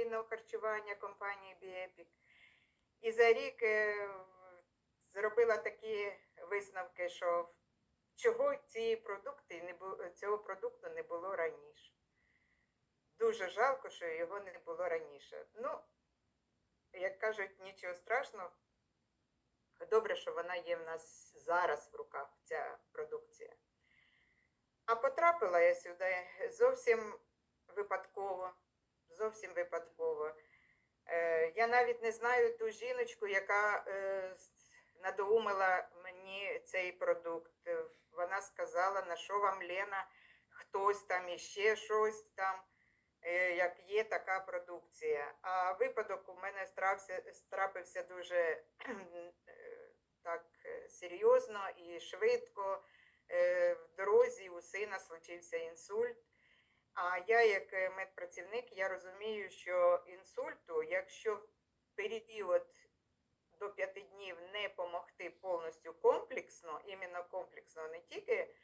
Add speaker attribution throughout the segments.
Speaker 1: дитинного харчування компанії Біепік. І за рік е, зробила такі висновки, що чого цієї продукти не було, цього продукту не було раніше. Дуже жалко, що його не було раніше. Ну, як кажуть, нічого страшного. Добре, що вона є в нас зараз в руках, ця продукція. А потрапила я сюди зовсім випадково. Зовсім випадково. Е, я навіть не знаю ту жіночку, яка е, надоумила мені цей продукт. Вона сказала, на що вам Лена, хтось там іще щось там, е, як є така продукція. А випадок у мене стрався, трапився дуже так серйозно і швидко. В дорозі у сина случився інсульт. А я, як е, медпрацівник, я розумію, що інсульту, якщо в період до 5 днів не помогти повністю комплексно, іменно комплексно, не тільки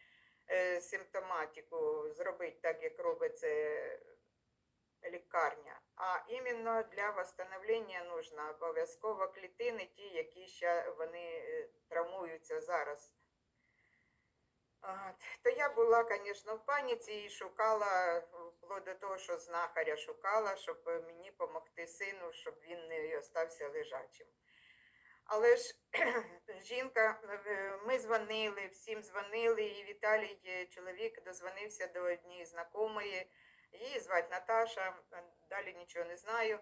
Speaker 1: е, симптоматику зробити так, як робить це лікарня, а іменно для восстановлення нужно обов'язково клітини, ті, які ще вони е, травмуються зараз. То я була, звісно, в паніці і шукала, вплоть до того, що знахаря шукала, щоб мені допомогти сину, щоб він не остався лежачим. Але ж жінка, ми дзвонили, всім дзвонили, і Віталій, е, чоловік, дозвонився до однієї знайомої. Її звати Наташа, далі нічого не знаю.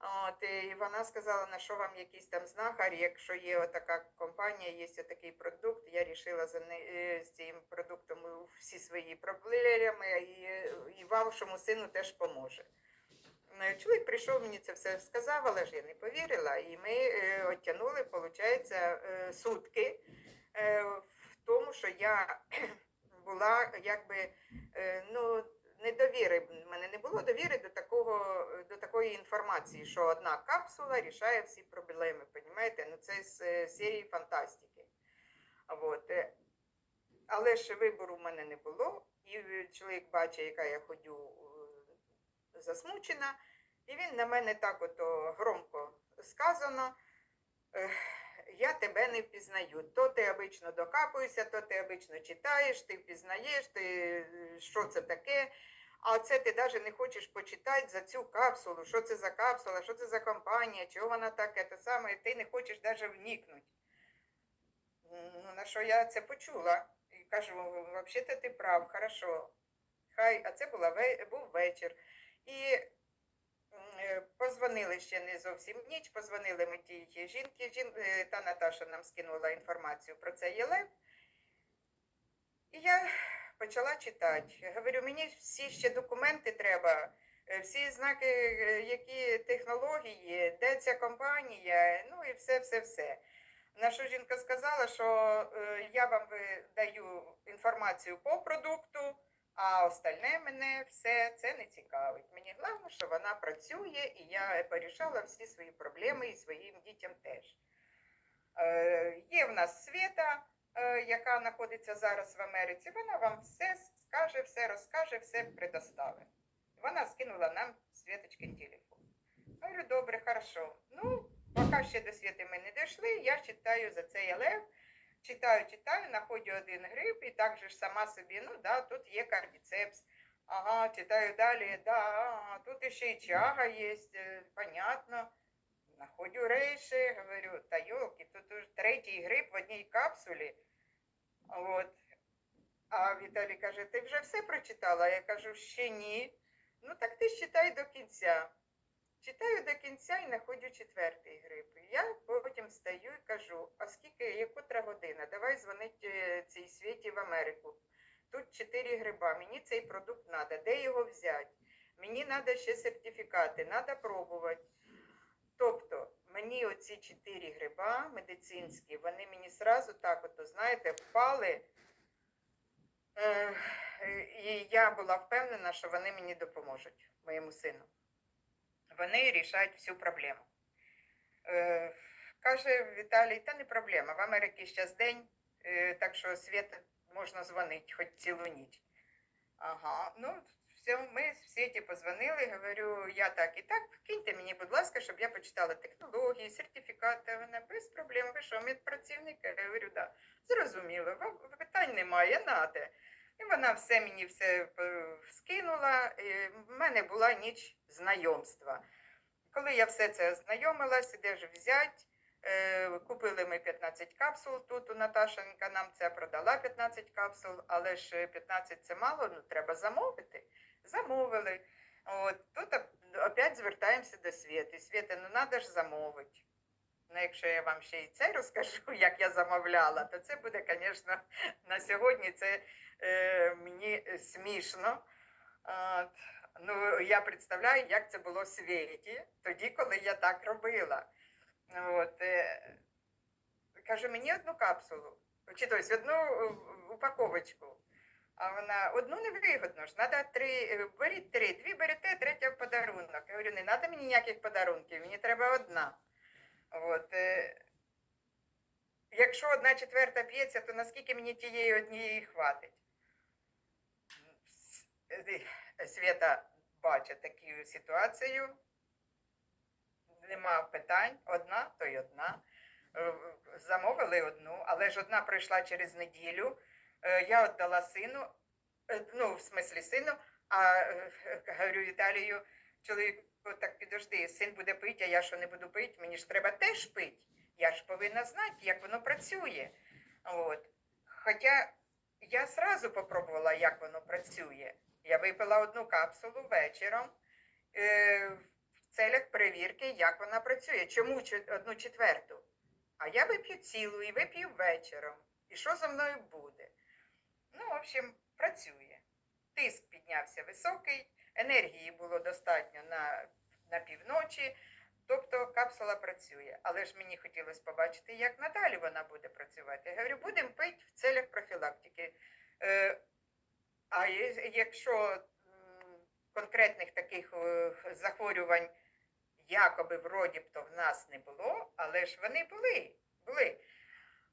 Speaker 1: От, і вона сказала, на що вам якийсь там знахар, якщо є така компанія, є такий продукт, я вирішила е, з цим продуктом всі свої проблеми і, і вашому сину теж поможе. Е, Чоловік прийшов, мені це все сказав, але ж я не повірила. І ми е, виходить, е, сутки е, в тому, що я була якби ну, недовіри. В мене не було довіри до такого, до такої інформації, що одна капсула рішає всі проблеми. Понімаєте? Ну це з е, серії фантастики. Вот. е, Але ж вибору в мене не було, і е, чоловік бачить, яка я ходю засмучена, і він на мене так ото громко сказано. Я тебе не впізнаю. То ти обично докапуєшся, то ти обично читаєш, ти впізнаєш, ти що це таке. А це ти навіть не хочеш почитати за цю капсулу, що це за капсула, що це за компанія, чого вона таке, те саме, і ти не хочеш навіть вникнути. Ну, на що я це почула? І кажу, взагалі ти прав, хорошо. Хай, а це була, був вечір. І е, позвонили ще не зовсім ніч, позвонили ми тій жінки. Жін, е, та Наташа нам скинула інформацію про цей ЄЛЕВ. І я почала читати. Говорю, мені всі ще документи треба, е, всі знаки, е, які технології, де ця компанія, ну і все, все, все. На що жінка сказала, що е, я вам даю інформацію по продукту, а остальне мене все це не цікавить. Мені головне, що вона працює, і я порішала всі свої проблеми і своїм дітям теж. Є в нас Света, е, яка знаходиться зараз в Америці, вона вам все скаже, все розкаже, все предоставить. Вона скинула нам Світочкин телефон. Говорю, добре, хорошо. Ну, поки ще до Світи ми не дійшли, я читаю за цей лев, читаю, читаю, знаходжу один гриб і так же ж сама собі, ну да, тут є кардіцепс. Ага, читаю далі, да, тут ще і чага є, е, понятно. Находю рейші, говорю, та йолки, тут уже третій гриб в одній капсулі. От. А Віталій каже, ти вже все прочитала? Я кажу, ще ні. Ну так ти ж читай до кінця. Читаю до кінця і знаходжу четвертий гриб. Я потім встаю і кажу, а скільки, є котра година? Давай дзвонить е, цій світі в Америку. Тут чотири гриба, мені цей продукт треба, де його взяти? Мені треба ще сертифікати, треба пробувати. Тобто, мені оці чотири гриба медицинські, вони мені сразу так, от, знаєте, впали. Е, і я була впевнена, що вони мені допоможуть, моєму сину. Вони рішають всю проблему. Е, каже Віталій, та не проблема. В Америці зараз день, е, так що світ можна дзвонити хоч цілу ніч. Ага, ну все, ми в світі позвонили, говорю, я так і так, киньте мені, будь ласка, щоб я почитала технології, сертифікати. Вона без проблем. Ви що, медпрацівник? Я говорю, да. Зрозуміло, питань немає, нате. І вона все мені все е, скинула. І в мене була ніч знайомства. Коли я все це ознайомилась, де ж взять, е, купили ми 15 капсул. Тут у Наташенька нам це продала 15 капсул, але ж 15 це мало, ну треба замовити. Замовили. От тут оп- опять звертаємося до Світи. Світа, ну треба ж замовити. Ну, якщо я вам ще і це розкажу, як я замовляла, то це буде, звісно, на сьогодні це е, мені смішно. От. Ну, я представляю, як це було в світі, тоді, коли я так робила. От, е, кажу, мені одну капсулу, чи тобто одну е, упаковочку. А вона одну не вигодно ж, треба три, е, беріть три, дві берете, третя в подарунок. Я говорю, не треба мені ніяких подарунків, мені треба одна. От, е, якщо одна четверта п'ється, то наскільки мені тієї однієї хватить? Свята бачить таку ситуацію. Нема питань, одна то й одна. Е, Замовили одну, але ж одна пройшла через неділю. Е, Я віддала сину, е, ну, в смислі сину, а е, говорю Віталію, чоловіку, так підожди, син буде пити, а я що не буду пити, мені ж треба теж пити. Я ж повинна знати, як воно працює. От. Хоча я сразу попробувала, як воно працює. Я випила одну капсулу вечором е, в целях перевірки, як вона працює. Чому одну четверту? А я вип'ю цілу і вип'ю вечором. І що зі мною буде? Ну, в общем, працює. Тиск піднявся високий, енергії було достатньо на, на півночі, тобто капсула працює. Але ж мені хотілося побачити, як надалі вона буде працювати. Я говорю, будемо пити в целях профілактики. Е, а якщо конкретних таких е, захворювань якоби вроді б то в нас не було, але ж вони були. були.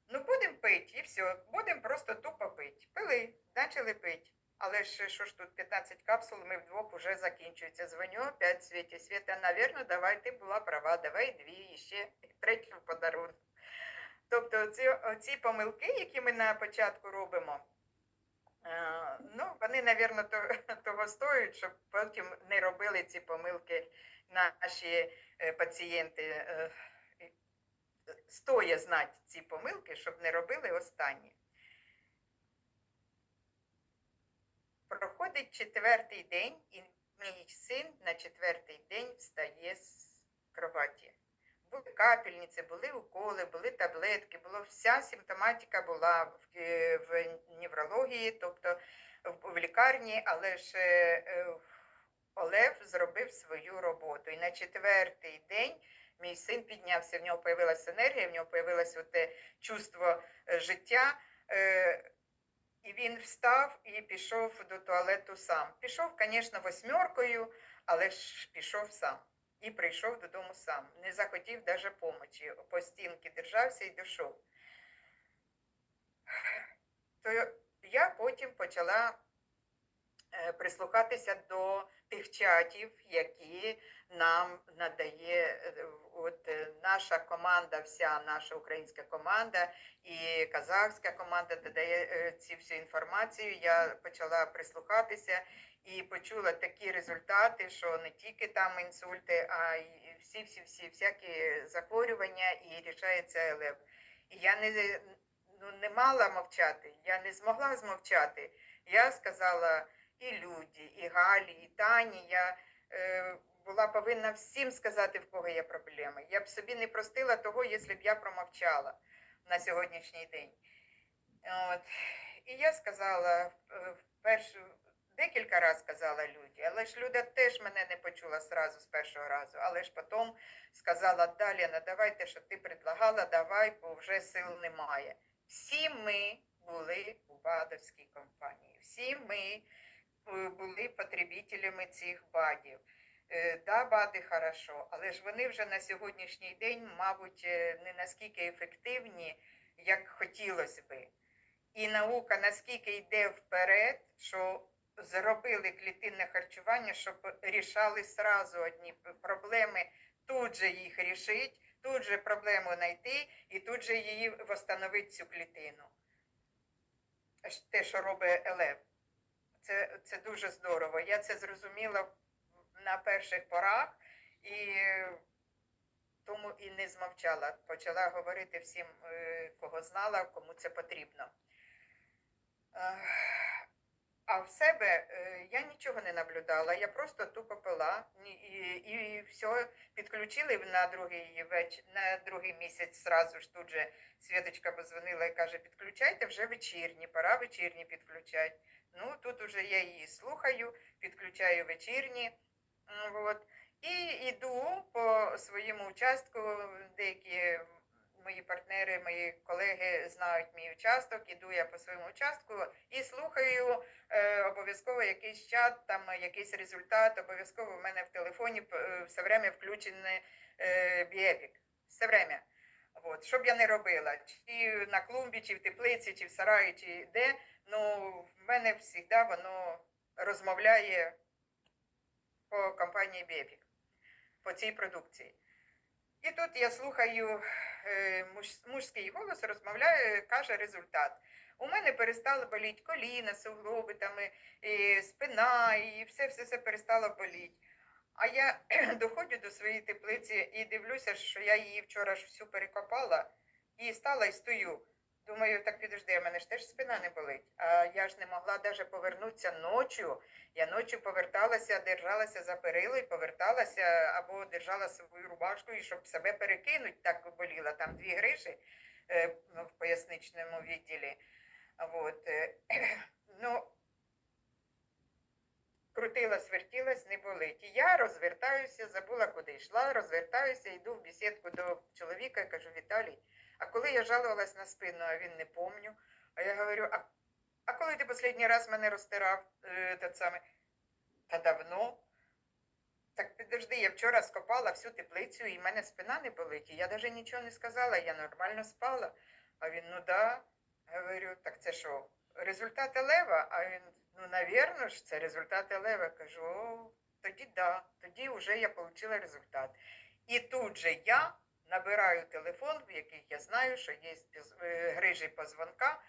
Speaker 1: Ну, будемо пити і все, будемо просто тупо пити. Пили, почали пити. Але ж що ж тут 15 капсул, ми вдвох вже закінчується. Дзвоню опять Світі. Світа, навірно, давай ти була права, давай дві і ще третю в подарунок. Тобто ці, ці помилки, які ми на початку робимо, е, ну, вони, навірно, то, того стоять, щоб потім не робили ці помилки наші е, пацієнти. І- знати ці помилки, щоб не робили останні. Проходить четвертий день, і мій син на четвертий день встає з кроваті. Були капельниці, були уколи, були таблетки, було вся симптоматика була в, е, в неврології, тобто в, в лікарні, але ж е, е, Олег зробив свою роботу. І на четвертий день мій син піднявся, в нього з'явилася енергія, в нього з'явилося те чувство е, життя. е, І він встав і пішов до туалету сам. Пішов, звісно, восьмеркою, але ж пішов сам. І прийшов додому сам. Не захотів навіть помочі. По стінки держався і дійшов. То я потім почала прислухатися до тих чатів, які нам надає е, от е, наша команда, вся наша українська команда і казахська команда додає е, цю всю інформацію. Я почала прислухатися і почула такі результати, що не тільки там інсульти, а й всі, всі, всі всякі захворювання і рішається ЛЕВ. І я не, ну, не мала мовчати, я не змогла змовчати. Я сказала і Люді, і Галі, і Тані. Я е, була повинна всім сказати, в кого є проблеми. Я б собі не простила того, якщо б я промовчала на сьогоднішній день. От. І я сказала е, першу, декілька разів сказала Люді, але ж Люда теж мене не почула сразу з першого разу, але ж потім сказала, далі, ну давайте, що ти предлагала, давай, бо вже сил немає. Всі ми були у БАДовській компанії, всі ми були потребителями цих БАДів. Е, Да, БАДи хорошо, але ж вони вже на сьогоднішній день, мабуть, е, не наскільки ефективні, як хотілося би. І наука наскільки йде вперед, що зробили клітинне харчування, щоб рішали сразу одні проблеми, тут же їх рішить, тут же проблему знайти і тут же її встановити цю клітину. Те, що робить ЕЛЕВ. Це, це дуже здорово. Я це зрозуміла на перших порах і тому і не змовчала. Почала говорити всім, е, кого знала, кому це потрібно. Е, А в себе е, я нічого не наблюдала, я просто тупо пила Ні- і, і все підключили на другий веч... на другий місяць. Зразу ж тут же Світочка позвонила і каже: підключайте вже вечірні, пора вечірні підключати. Тут уже я її слухаю, підключаю вечірні. М, Вот. І йду по своєму участку. Деякі мої партнери, мої колеги знають мій участок. Іду я по своєму участку і слухаю е, обов'язково якийсь чат, там якийсь результат. Обов'язково в мене в телефоні е, все время включений е, біепік. Все время. От. Що б я не робила, чи на клумбі, чи в теплиці, чи в сараї, чи де, ну в мене завжди воно розмовляє по компанії Бепік, по цій продукції. І тут я слухаю е, муж- мужський голос, розмовляє, каже результат. У мене перестало боліти коліна, суглоби, там, і, спина, і все, все, все перестало боліти. А я доходжу до своєї теплиці і дивлюся, що я її вчора ж всю перекопала і стала і стою. Думаю, так підожди, у мене ж теж спина не болить. А я ж не могла навіть повернутися ночі. Я ночі поверталася, держалася за перило і поверталася або держала свою рубашку, і щоб себе перекинути, так боліла. Там дві грижі е, в поясничному відділі. Вот. е, Ну, крутилась, вертілась, не болить. І я розвертаюся, забула, куди йшла, розвертаюся, йду в бесідку до чоловіка і кажу, Віталій, а коли я жалувалась на спину, а він не помню, а я говорю, а, а коли ти останній раз мене розтирав е, тот самий? Та давно. Так підожди, я вчора скопала всю теплицю, і в мене спина не болить. І я навіть нічого не сказала, я нормально спала. А він, ну да. Говорю, так це що, результати лева? А він, ну, навірно ж, це результати лева. Кажу, тоді да, тоді вже я отримала результат. І тут же я набираю телефон, в який я знаю, що є е, грижі позвонка,